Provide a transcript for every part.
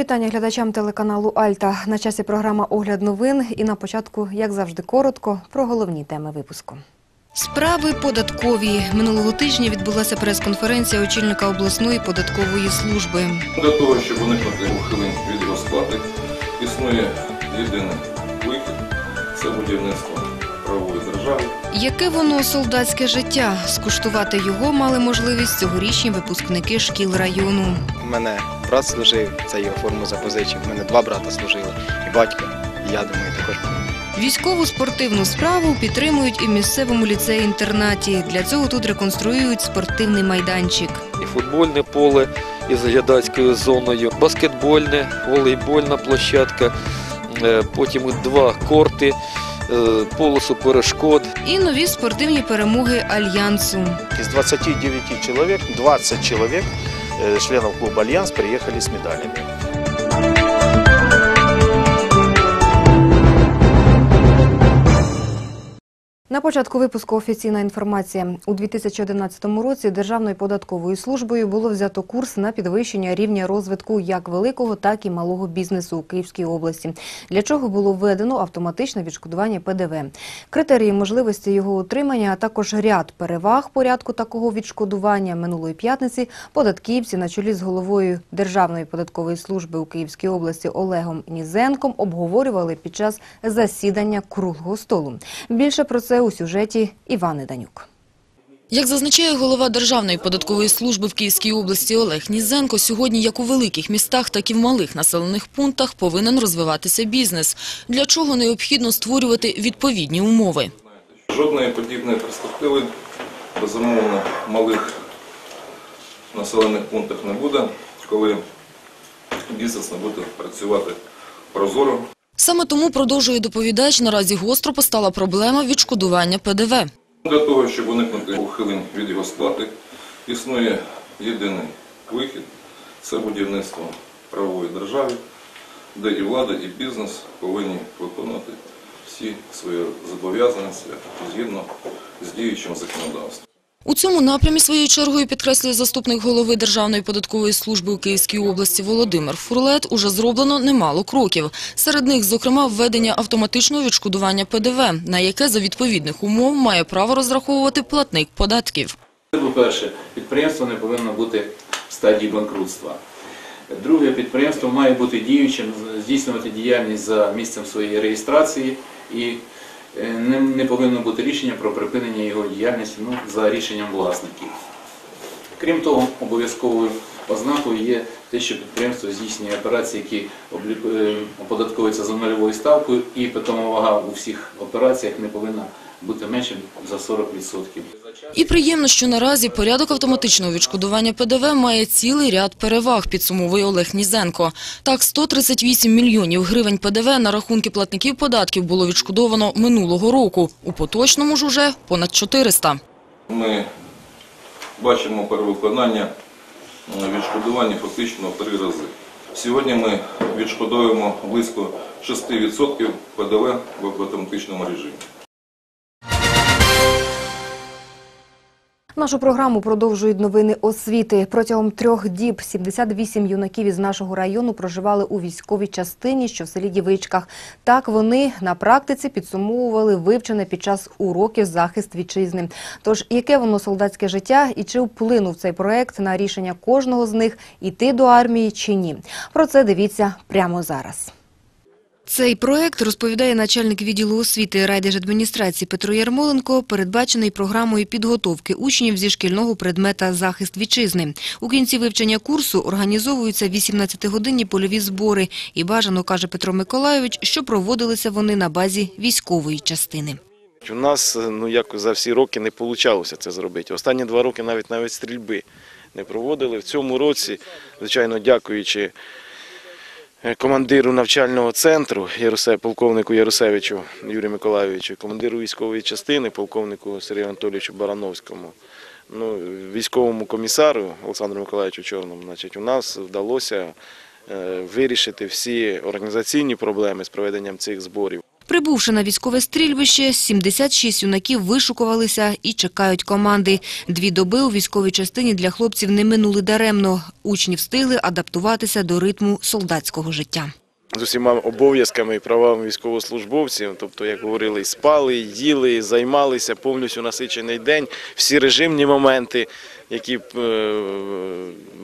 Вітання глядачам телеканалу Альта. На часі програма Огляд новин і на початку, як завжди, коротко про головні теми випуску. Справи податкові. Минулого тижня відбулася прес-конференція очільника обласної податкової служби. Для того, щоб уникнути ухилень від розплати, існує єдиний вихід це будівництво держави. Яке воно солдатське життя? Скуштувати його мали можливість цьогорічні випускники шкіл району. У мене брат служив, це його форму запозичив. У мене два брата служили, і батько, і я думаю, також. Військову спортивну справу підтримують і в місцевому ліцеї-інтернаті. Для цього тут реконструюють спортивний майданчик. і футбольне поле із глядацькою зоною, баскетбольне, волейбольна площадка, е, потім два корти, полосу перешкод. І нові спортивні перемоги альянсу. Із 29 чоловік 20 чоловік членів членов клуба «Альянс», приїхали з медалями. На початку випуску офіційна інформація. У 2011 році Державною податковою службою було взято курс на підвищення рівня розвитку як великого, так і малого бізнесу у Київській області, для чого було введено автоматичне відшкодування ПДВ. Критерії можливості його утримання, а також ряд переваг порядку такого відшкодування минулої п'ятниці податківці на чолі з головою Державної податкової служби у Київській області Олегом Нізенком обговорювали під час засідання круглого столу. Більше про це у сюжеті Івани Данюк. Як зазначає голова Державної податкової служби в Київській області Олег Нізенко, сьогодні як у великих містах, так і в малих населених пунктах повинен розвиватися бізнес, для чого необхідно створювати відповідні умови. Жодної подібної перспективи, безумовно, в малих населених пунктах не буде, коли бізнес не буде працювати прозоро, Саме тому, продовжує доповідач, наразі гостро постала проблема відшкодування ПДВ. Для того, щоб уникнути ухилень від його сплати, існує єдиний вихід це будівництво правової держави, де і влада, і бізнес повинні виконувати всі свої зобов'язання згідно з діючим законодавством. У цьому напрямі своєю чергою підкреслює заступник голови Державної податкової служби у Київській області Володимир Фурлет, уже зроблено немало кроків. Серед них, зокрема, введення автоматичного відшкодування ПДВ, на яке за відповідних умов має право розраховувати платник податків. По-перше, підприємство не повинно бути в стадії банкрутства. Друге, підприємство має бути діючим, здійснювати діяльність за місцем своєї реєстрації і не, не повинно бути рішення про припинення його діяльності ну, за рішенням власників. Крім того, обов'язковою ознакою є те, що підприємство здійснює операції, які е, оподатковуються за нульовою ставкою, і питома вага у всіх операціях не повинна бути менше за 40%. І приємно, що наразі порядок автоматичного відшкодування ПДВ має цілий ряд переваг, підсумовує Олег Нізенко. Так, 138 мільйонів гривень ПДВ на рахунки платників податків було відшкодовано минулого року. У поточному ж уже понад 400. Ми бачимо перевиконання е, відшкодування фактично в три рази. Сьогодні ми відшкодовуємо близько 6% ПДВ в автоматичному режимі. Нашу програму продовжують новини освіти. Протягом трьох діб 78 юнаків із нашого району проживали у військовій частині, що в селі Дівичках. Так вони на практиці підсумовували вивчене під час уроків захист вітчизни. Тож, яке воно солдатське життя і чи вплинув цей проект на рішення кожного з них іти до армії чи ні? Про це дивіться прямо зараз. Цей проект, розповідає начальник відділу освіти райдержадміністрації Петро Ярмоленко, передбачений програмою підготовки учнів зі шкільного предмета «Захист вітчизни». У кінці вивчення курсу організовуються 18-годинні польові збори. І бажано, каже Петро Миколайович, що проводилися вони на базі військової частини. У нас ну, як за всі роки не вийшло це зробити. Останні два роки навіть навіть стрільби не проводили. В цьому році, звичайно, дякуючи командиру навчального центру, Ярусе, полковнику Ярусевичу Юрію Миколаєвичу, командиру військової частини, полковнику Сергію Анатолійовичу Барановському, ну, військовому комісару Олександру Миколаївичу Чорному, значить, у нас вдалося е, вирішити всі організаційні проблеми з проведенням цих зборів. Прибувши на військове стрільбище, 76 юнаків вишукувалися і чекають команди. Дві доби у військовій частині для хлопців не минули даремно. Учні встигли адаптуватися до ритму солдатського життя. з усіма обов'язками і правами військовослужбовців. Тобто, як говорили, спали, їли, займалися повністю насичений день. Всі режимні моменти, які е,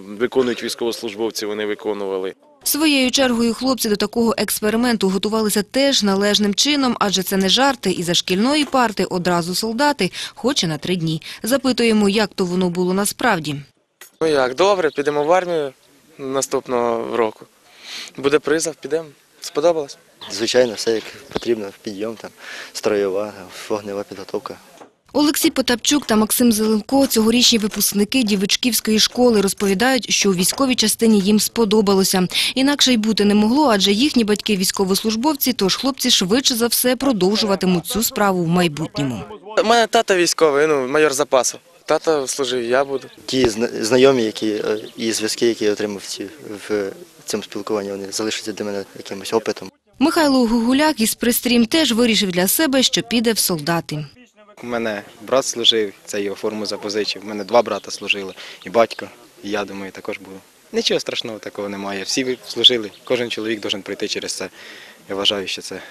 виконують військовослужбовці, вони виконували. Своєю чергою хлопці до такого експерименту готувалися теж належним чином, адже це не жарти. І за шкільної парти одразу солдати, хоч і на три дні. Запитуємо, як то воно було насправді. Ну як, добре, підемо в армію наступного року. Буде призов, підемо. Сподобалось? Звичайно, все як потрібно, підйом, там, строєва, вогнева підготовка. Олексій Потапчук та Максим Зеленко, цьогорічні випускники Дівичківської школи, розповідають, що у військовій частині їм сподобалося. Інакше й бути не могло, адже їхні батьки військовослужбовці, тож хлопці швидше за все продовжуватимуть цю справу в майбутньому. У мене тато військовий, ну, майор запасу. Тато служив, я буду. Ті знайомі, які е, і зв'язки, які я отримав ці, в цьому спілкуванні, вони залишаться для мене якимось опитом. Михайло Гугуляк із пристрім теж вирішив для себе, що піде в солдати. У мене брат служив, це його форму запозичив. У мене два брата служили, і батько, і я думаю, також буду. Нічого страшного такого немає. Всі служили, кожен чоловік має пройти через це. Я вважаю, що це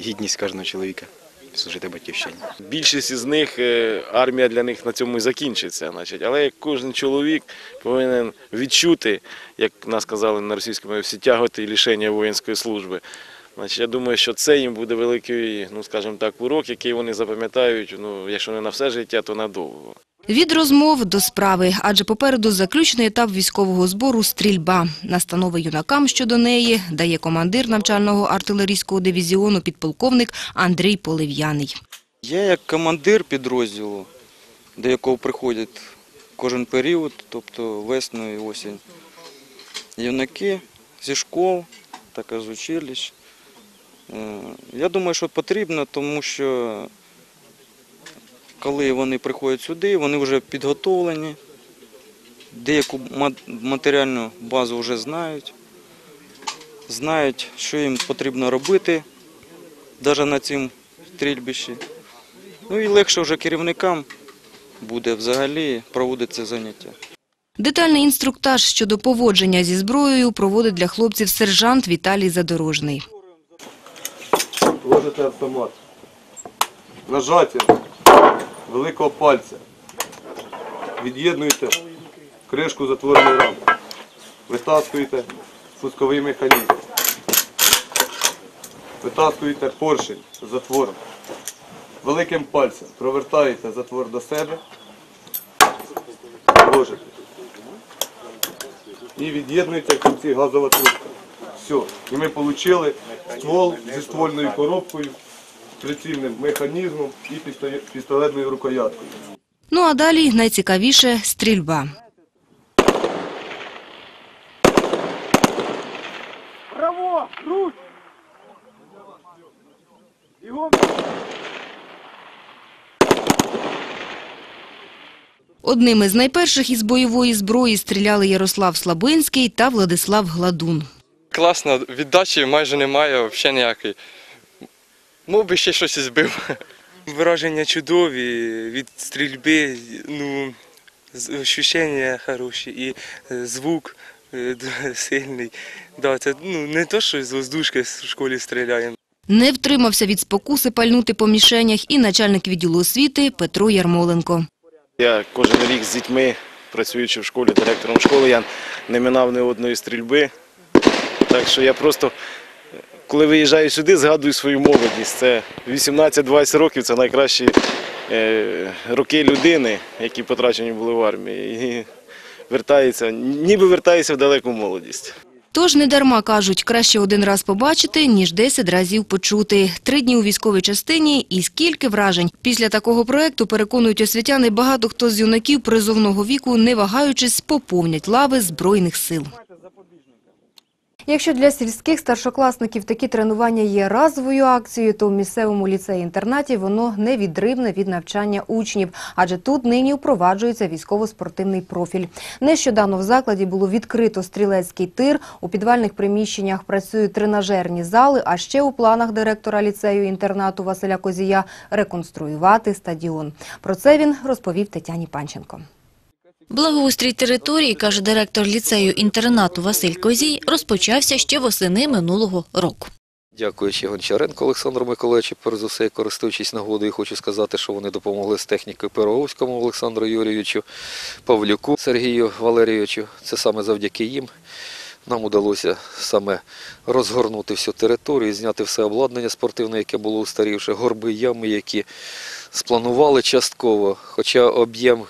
гідність кожного чоловіка служити батьківщині. Більшість із них е, армія для них на цьому і закінчиться. Значить. Але кожен чоловік повинен відчути, як нас казали на російському, всі тяготи і лишення воїнської служби. Значить, я думаю, що це їм буде великий, ну скажімо так, урок, який вони запам'ятають, ну, якщо не на все життя, то надовго. Від розмов до справи, адже попереду заключний етап військового збору – стрільба. Настанови юнакам щодо неї дає командир навчального артилерійського дивізіону підполковник Андрій Полив'яний. Я як командир підрозділу, до якого приходять кожен період, тобто весну і осінь, юнаки зі школ, також з училищ. Е, Я думаю, що потрібно, тому що коли вони приходять сюди, вони вже підготовлені, деяку матеріальну базу вже знають, знають, що їм потрібно робити, навіть на цьому стрільбищі. Ну і легше вже керівникам буде взагалі проводити це заняття. Детальний інструктаж щодо поводження зі зброєю проводить для хлопців сержант Віталій Задорожний. Ложите автомат. Нажаття великого пальця. Від'єднуєте кришку затвореної рамки. Витаскуєте спусковий механізм. Витаскуєте поршень з затвором. Великим пальцем провертаєте затвор до себе. Ложите. І від'єднується в кінці газова трубка. Все. І ми отримали ствол зі ствольною коробкою, прицільним механізмом і пістолетною рукояткою. Ну а далі найцікавіше – стрільба. Право! Одними з найперших із бойової зброї стріляли Ярослав Слабинський та Владислав Гладун. Класно, віддачі майже немає, взагалі ніякої. Мов би ще щось і збив. Враження чудові від стрільби, ну, відчуття хороші і е, звук е, сильний. Да, це ну, не то, що з воздушки в школі стріляємо. Не втримався від спокуси пальнути по мішенях і начальник відділу освіти Петро Ярмоленко. Я кожен рік з дітьми, працюючи в школі, директором школи, я не минав ні одної стрільби. Так що я просто, коли виїжджаю сюди, згадую свою молодість. Це 18-20 років це найкращі е, роки людини, які потрачені були в армії. І вертається, ніби вертається в далеку молодість. Тож не дарма кажуть, краще один раз побачити, ніж 10 разів почути. Три дні у військовій частині і скільки вражень. Після такого проекту, переконують освітяни, багато хто з юнаків призовного віку, не вагаючись, поповнять лави Збройних сил. Якщо для сільських старшокласників такі тренування є разовою акцією, то в місцевому ліцеї-інтернаті воно невідривне від навчання учнів, адже тут нині впроваджується військово-спортивний профіль. Нещодавно в закладі було відкрито стрілецький тир, у підвальних приміщеннях працюють тренажерні зали, а ще у планах директора ліцею-інтернату Василя Козія реконструювати стадіон. Про це він розповів Тетяні Панченко. Благоустрій території, каже директор ліцею-інтернату Василь Козій, розпочався ще восени минулого року. Дякуючи Гончаренко Олександру Миколаївичу, перш за все, користуючись нагодою, хочу сказати, що вони допомогли з технікою Пироговському Олександру Юрійовичу, Павлюку Сергію Валерійовичу. Це саме завдяки їм. Нам удалося саме розгорнути всю територію, зняти все обладнання спортивне, яке було устарівше, горби, ями, які спланували частково, хоча об'єм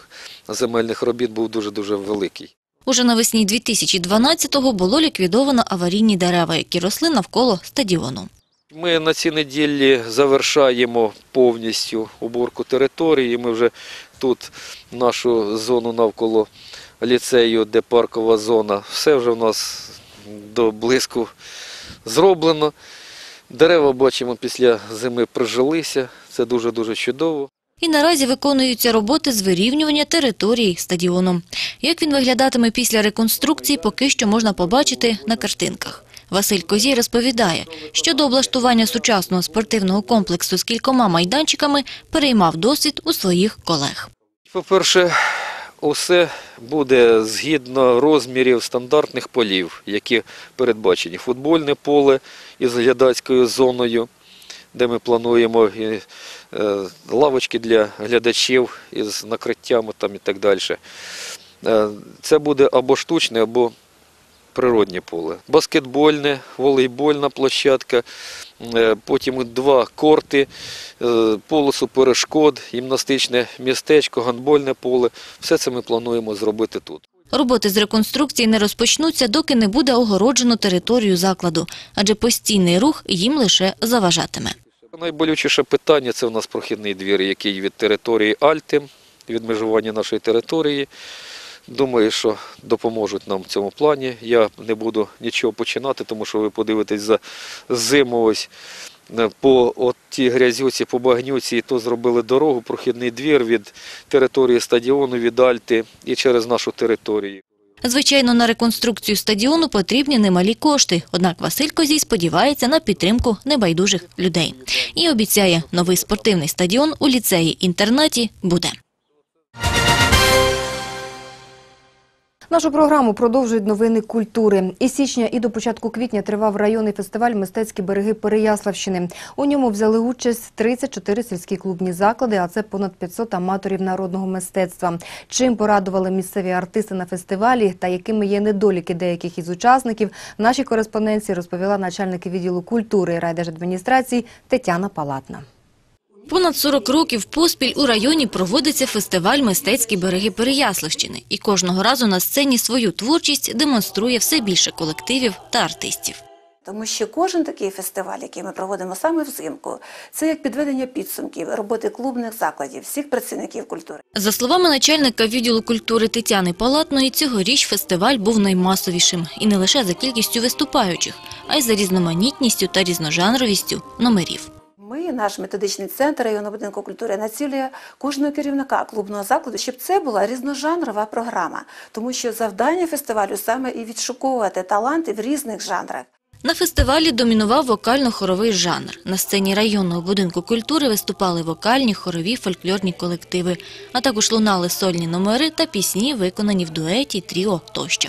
земельних робіт був дуже-дуже великий. Уже навесні 2012-го було ліквідовано аварійні дерева, які росли навколо стадіону. Ми на цій неділі завершаємо повністю уборку території. Ми вже тут нашу зону навколо ліцею, де паркова зона, все вже в нас до блиску зроблено. Дерева, бачимо, після зими прижилися. Це дуже-дуже чудово. І наразі виконуються роботи з вирівнювання території стадіону. Як він виглядатиме після реконструкції, поки що можна побачити на картинках. Василь Козій розповідає, що до облаштування сучасного спортивного комплексу з кількома майданчиками переймав досвід у своїх колег. По-перше, усе буде згідно розмірів стандартних полів, які передбачені. Футбольне поле із глядацькою зоною, де ми плануємо лавочки для глядачів із накриттями там і так далі. Е, Це буде або штучне, або природнє поле. Баскетбольне, волейбольна площадка, е, потім два корти, е, полосу перешкод, гімнастичне містечко, гандбольне поле. Все це ми плануємо зробити тут. Роботи з реконструкції не розпочнуться, доки не буде огороджено територію закладу, адже постійний рух їм лише заважатиме. Найболючіше питання це у нас прохідний двір, який від території Альти, від межування нашої території. Думаю, що допоможуть нам в цьому плані. Я не буду нічого починати, тому що ви подивитесь за зиму ось е, по тій грязюці, по багнюці, і то зробили дорогу, прохідний двір від території стадіону, від Альти і через нашу територію. Звичайно, на реконструкцію стадіону потрібні немалі кошти, однак Василь Козій сподівається на підтримку небайдужих людей. І обіцяє, новий спортивний стадіон у ліцеї-інтернаті буде. Нашу програму продовжують новини культури. Із січня і до початку квітня тривав районний фестиваль Мистецькі береги Переяславщини. У ньому взяли участь 34 сільські клубні заклади, а це понад 500 аматорів народного мистецтва. Чим порадували місцеві артисти на фестивалі та якими є недоліки деяких із учасників, нашій кореспонденції розповіла начальник відділу культури райдержадміністрації Тетяна Палатна. Понад 40 років поспіль у районі проводиться фестиваль «Мистецькі береги Переяславщини». І кожного разу на сцені свою творчість демонструє все більше колективів та артистів. Тому що кожен такий фестиваль, який ми проводимо саме взимку, це як підведення підсумків роботи клубних закладів, всіх працівників культури. За словами начальника відділу культури Тетяни Палатної, цьогоріч фестиваль був наймасовішим. І не лише за кількістю виступаючих, а й за різноманітністю та різножанровістю номерів. Ми, наш методичний центр районного будинку культури, націлює кожного керівника клубного закладу, щоб це була різножанрова програма, тому що завдання фестивалю саме і відшуковувати таланти в різних жанрах. На фестивалі домінував вокально-хоровий жанр. На сцені районного будинку культури виступали вокальні, хорові, фольклорні колективи, а також лунали сольні номери та пісні, виконані в дуеті, тріо тощо.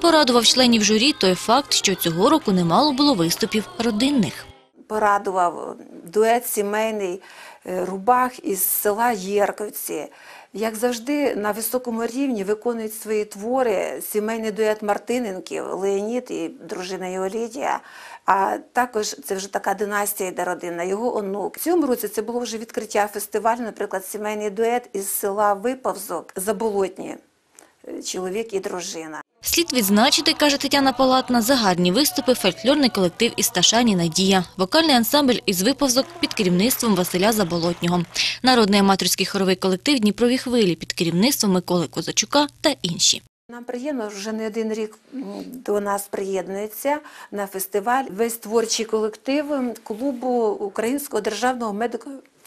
Порадував членів журі той факт, що цього року немало було виступів родинних. Порадував дует сімейний е, Рубах із села Єрковці. Як завжди, на високому рівні виконують свої твори сімейний дует Мартиненків, Леонід і дружина його Лідія. А також це вже така династія йде родина, його онук. В цьому році це було вже відкриття фестивалю, наприклад, сімейний дует із села Виповзок Заболотні, е, чоловік і дружина. Слід відзначити, каже Тетяна Палатна, за гарні виступи фольклорний колектив із Ташані «Надія», вокальний ансамбль із виповзок під керівництвом Василя Заболотнього, народний аматорський хоровий колектив Дніпрові хвилі під керівництвом Миколи Козачука та інші. Нам приємно, вже не один рік до нас приєднується на фестиваль весь творчий колектив клубу Українського державного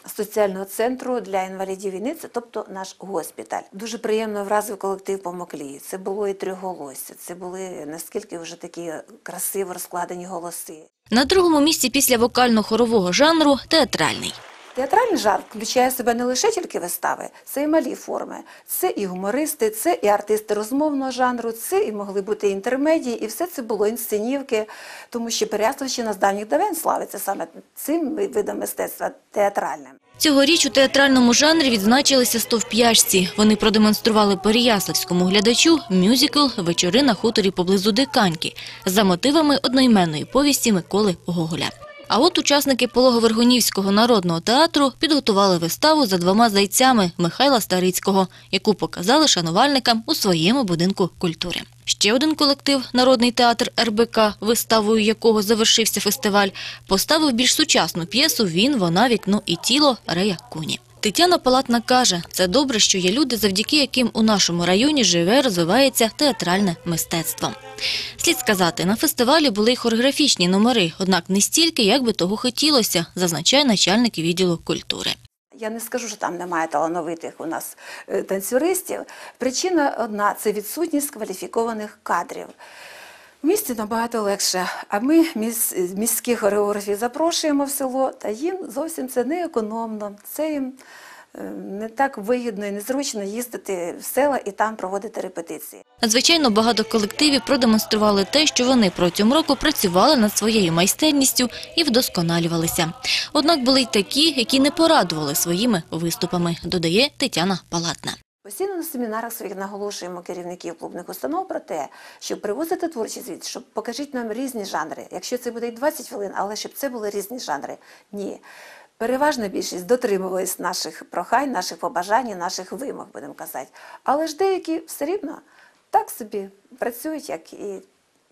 медико-соціального центру для інвалідів війни, це тобто наш госпіталь. Дуже приємно вразив колектив Помоклії. Це було і триголосся, це були наскільки вже такі красиво розкладені голоси. На другому місці після вокально-хорового жанру – театральний. Театральний жанр включає в себе не лише тільки вистави, це і малі форми, це і гумористи, це і артисти розмовного жанру, це і могли бути інтермедії, і все це було інсценівки, тому що Переяславщина з давніх давен славиться саме цим видом мистецтва театральним. Цьогоріч у театральному жанрі відзначилися стовп'яжці. Вони продемонстрували переяславському глядачу мюзикл «Вечори на хуторі поблизу Диканьки» за мотивами одноіменної повісті Миколи Гоголя. А от учасники Пологовергунівського народного театру підготували виставу за двома зайцями Михайла Старицького, яку показали шанувальникам у своєму будинку культури. Ще один колектив Народний театр РБК, виставою якого завершився фестиваль, поставив більш сучасну п'єсу Він, вона, вікно і тіло Рея Куні. Тетяна Палатна каже, це добре, що є люди, завдяки яким у нашому районі живе, розвивається театральне мистецтво. Слід сказати, на фестивалі були й хореографічні номери, однак не стільки, як би того хотілося, зазначає начальник відділу культури. Я не скажу, що там немає талановитих у нас е, танцюристів. Причина одна це відсутність кваліфікованих кадрів. В місті набагато легше, а ми міс, міських хореографів запрошуємо в село, та їм зовсім це не економно. Це їм е, не так вигідно і незручно їздити в села і там проводити репетиції. Надзвичайно багато колективів продемонстрували те, що вони протягом року працювали над своєю майстерністю і вдосконалювалися. Однак були й такі, які не порадували своїми виступами, додає Тетяна Палатна. Постійно на семінарах своїх наголошуємо керівників клубних установ про те, щоб привозити творчий звіт, щоб покажіть нам різні жанри. Якщо це буде і 20 хвилин, але щоб це були різні жанри. Ні. Переважна більшість дотримувалась наших прохань, наших побажань, наших вимог, будемо казати. Але ж деякі все рівно так собі працюють, як і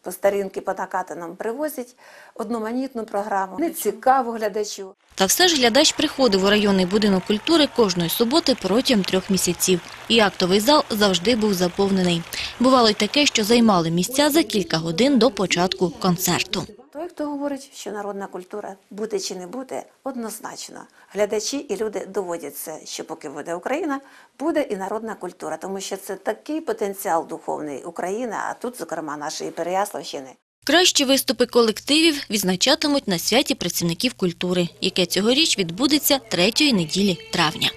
по старинки по накатанам привозять одноманітну програму, не цікаво глядачу. Та все ж глядач приходив у районний будинок культури кожної суботи протягом трьох місяців. І актовий зал завжди був заповнений. Бувало й таке, що займали місця за кілька годин до початку концерту. Той, хто говорить, що народна культура буде чи не буде, однозначно. Глядачі і люди доводять це, що поки буде Україна, буде і народна культура, тому що це такий потенціал духовний України, а тут, зокрема, нашої Переяславщини. Кращі виступи колективів відзначатимуть на святі працівників культури, яке цьогоріч відбудеться третьої неділі травня.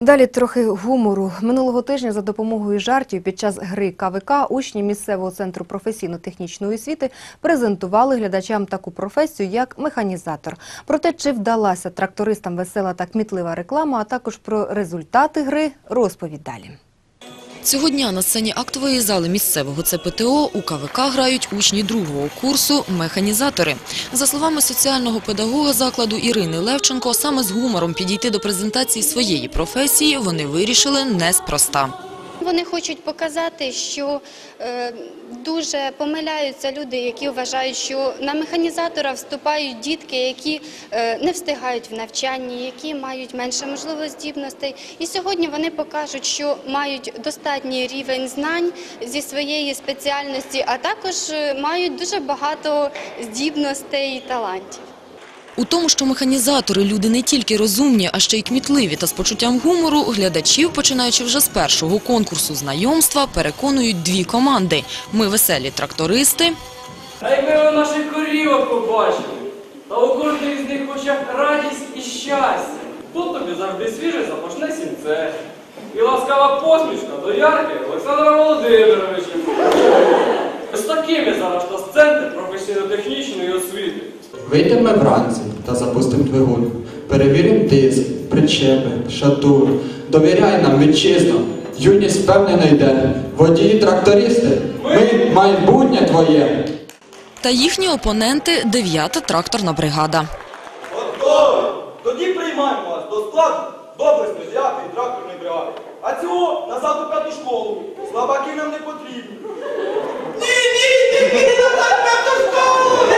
Далі трохи гумору. Минулого тижня за допомогою жартів під час гри КВК учні місцевого центру професійно-технічної освіти презентували глядачам таку професію, як механізатор. Про те, чи вдалася трактористам весела та кмітлива реклама, а також про результати гри розповідь далі. Цього дня на сцені актової зали місцевого ЦПТО у КВК грають учні другого курсу «Механізатори». За словами соціального педагога закладу Ірини Левченко, саме з гумором підійти до презентації своєї професії вони вирішили неспроста. Вони хочуть показати, що е, дуже помиляються люди, які вважають, що на механізатора вступають дітки, які е, не встигають в навчанні, які мають менше можливо здібностей. І сьогодні вони покажуть, що мають достатній рівень знань зі своєї спеціальності, а також е, мають дуже багато здібностей і талантів. У тому, що механізатори – люди не тільки розумні, а ще й кмітливі та з почуттям гумору, глядачів, починаючи вже з першого конкурсу знайомства, переконують дві команди. Ми веселі трактористи А якби ви наших корівок побачили, та у кожної з них в очах радість і щастя. Тут тобі завжди свіже запашне сінце. І ласкава посмішка до Ярки Олександра Володимировича. Ось такими зараз на центр професійно-технічної освіти. Вийдемо вранці та запустимо двигун. Перевіримо тиск, причепи, шатур. Довіряй нам, вітчизно. Юність впевнено йде. Водії трактористи. Ми майбутнє твоє. та їхні опоненти – 9-та тракторна бригада. Готові! Тоді приймаємо вас до складу добре спеціальної тракторної бригади. А цього назад у п'яту школу. Слабаки нам не потрібні. Ні, ні, ні, ні, назад п'яту школу!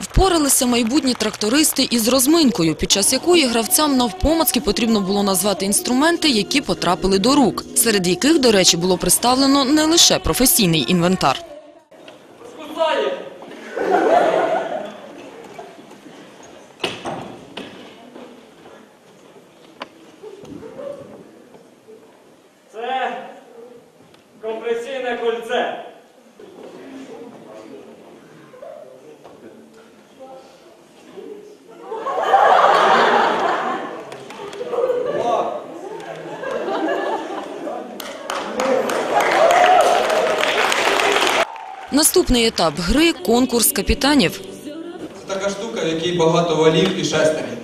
Впоралися майбутні трактористи із розминкою, під час якої гравцям навпомацьки потрібно було назвати інструменти, які потрапили до рук, серед яких, до речі, було представлено не лише професійний інвентар. Спасає! Наступний етап гри – конкурс капітанів. Це така штука, в якій багато валів і шестерів.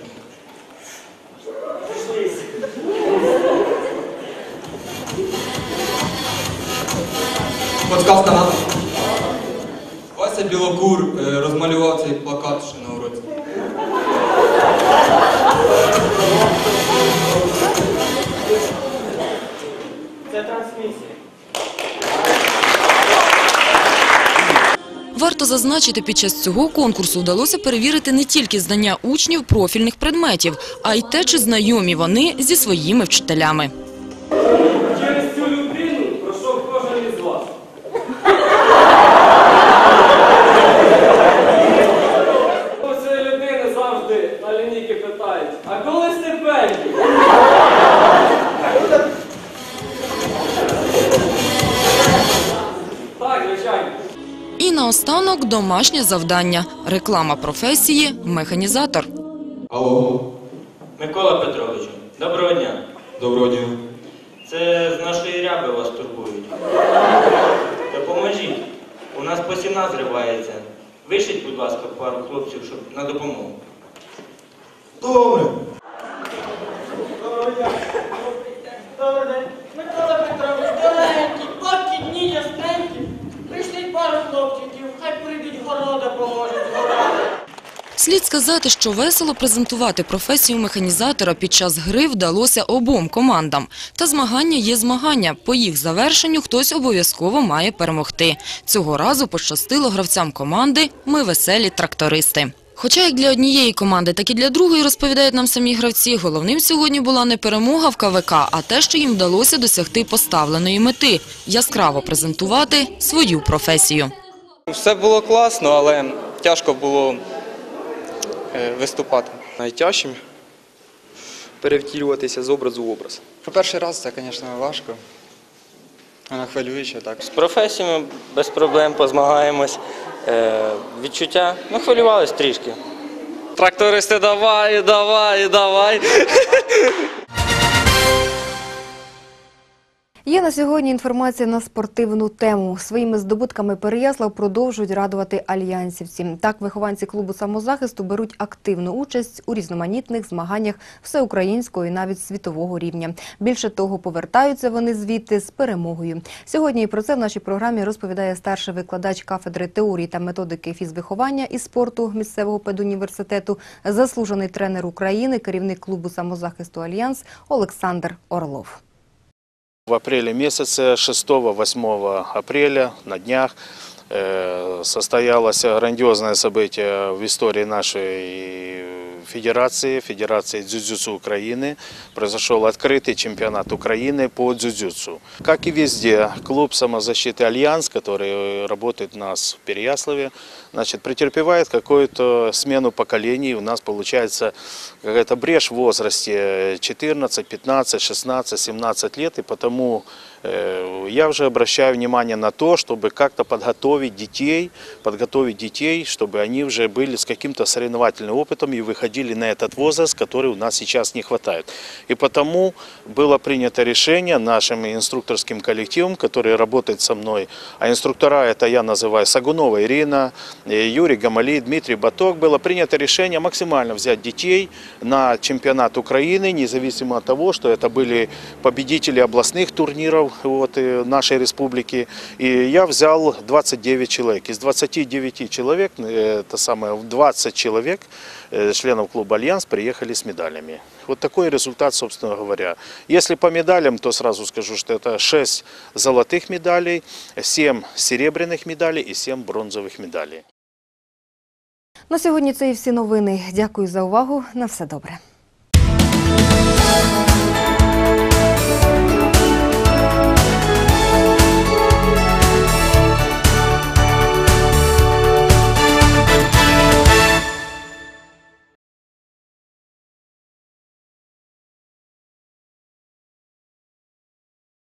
Подсказка надо. Вася Білокур е, розмалював цей плакат ще на уроці. Зазначити, під час цього конкурсу вдалося перевірити не тільки знання учнів профільних предметів, а й те, чи знайомі вони зі своїми вчителями. Домашнє завдання – реклама професії «механізатор». Алло, Микола Петровичу, доброго дня. доброго дня. Слід сказати, що весело презентувати професію механізатора під час гри вдалося обом командам. Та змагання є змагання. По їх завершенню хтось обов'язково має перемогти. Цього разу пощастило гравцям команди «Ми веселі трактористи». Хоча як для однієї команди, так і для другої, розповідають нам самі гравці, головним сьогодні була не перемога в КВК, а те, що їм вдалося досягти поставленої мети – яскраво презентувати свою професію. Все було класно, але тяжко було е, виступати. Найтяжчим перевтілюватися з образу в образ. Перший раз це, звісно, важко. Вона хвилююча, так. З професіями без проблем позмагаємось. Е, відчуття, ну, хвилювались трішки. Трактористи, давай, давай, давай. Є на сьогодні інформація на спортивну тему. Своїми здобутками Переяслав продовжують радувати альянсівці. Так, вихованці клубу самозахисту беруть активну участь у різноманітних змаганнях всеукраїнського і навіть світового рівня. Більше того, повертаються вони звідти з перемогою. Сьогодні про це в нашій програмі розповідає старший викладач кафедри теорії та методики фізвиховання і спорту місцевого педуніверситету, заслужений тренер України, керівник клубу самозахисту Альянс Олександр Орлов. В апреле месяце, 6-8 апреля, на днях, состоялось грандиозное событие в истории нашей федерации, Федерации дзюдзюцу Украины. Произошел открытый чемпионат Украины по дзюдзюцу. Как и везде, клуб самозащиты «Альянс», который работает у нас в Переяславе, значит, претерпевает какую-то смену поколений. У нас получается какая-то брешь в возрасте 14, 15, 16, 17 лет, и потому э, я уже обращаю внимание на то, чтобы как-то подготовить детей, подготовить детей, чтобы они уже были с каким-то соревновательным опытом и выходили на этот возраст, который у нас сейчас не хватает. И потому было принято решение нашим инструкторским коллективом, который работает со мной, а инструктора это я называю Сагунова Ирина, э, Юрий Гамали, Дмитрий Баток, было принято решение максимально взять детей на чемпионат Украины, независимо от того, что это были победители областных турниров вот, э, нашей республики. И я взял 29 человек. Из 29 человек, э, это самое, 20 человек, э, членов клуба «Альянс» приехали с медалями. Вот такой результат, собственно говоря. Если по медалям, то сразу скажу, что это 6 золотых медалей, 7 серебряных медалей и 7 бронзовых медалей. На сьогодні це і всі новини. Дякую за увагу. На все добре.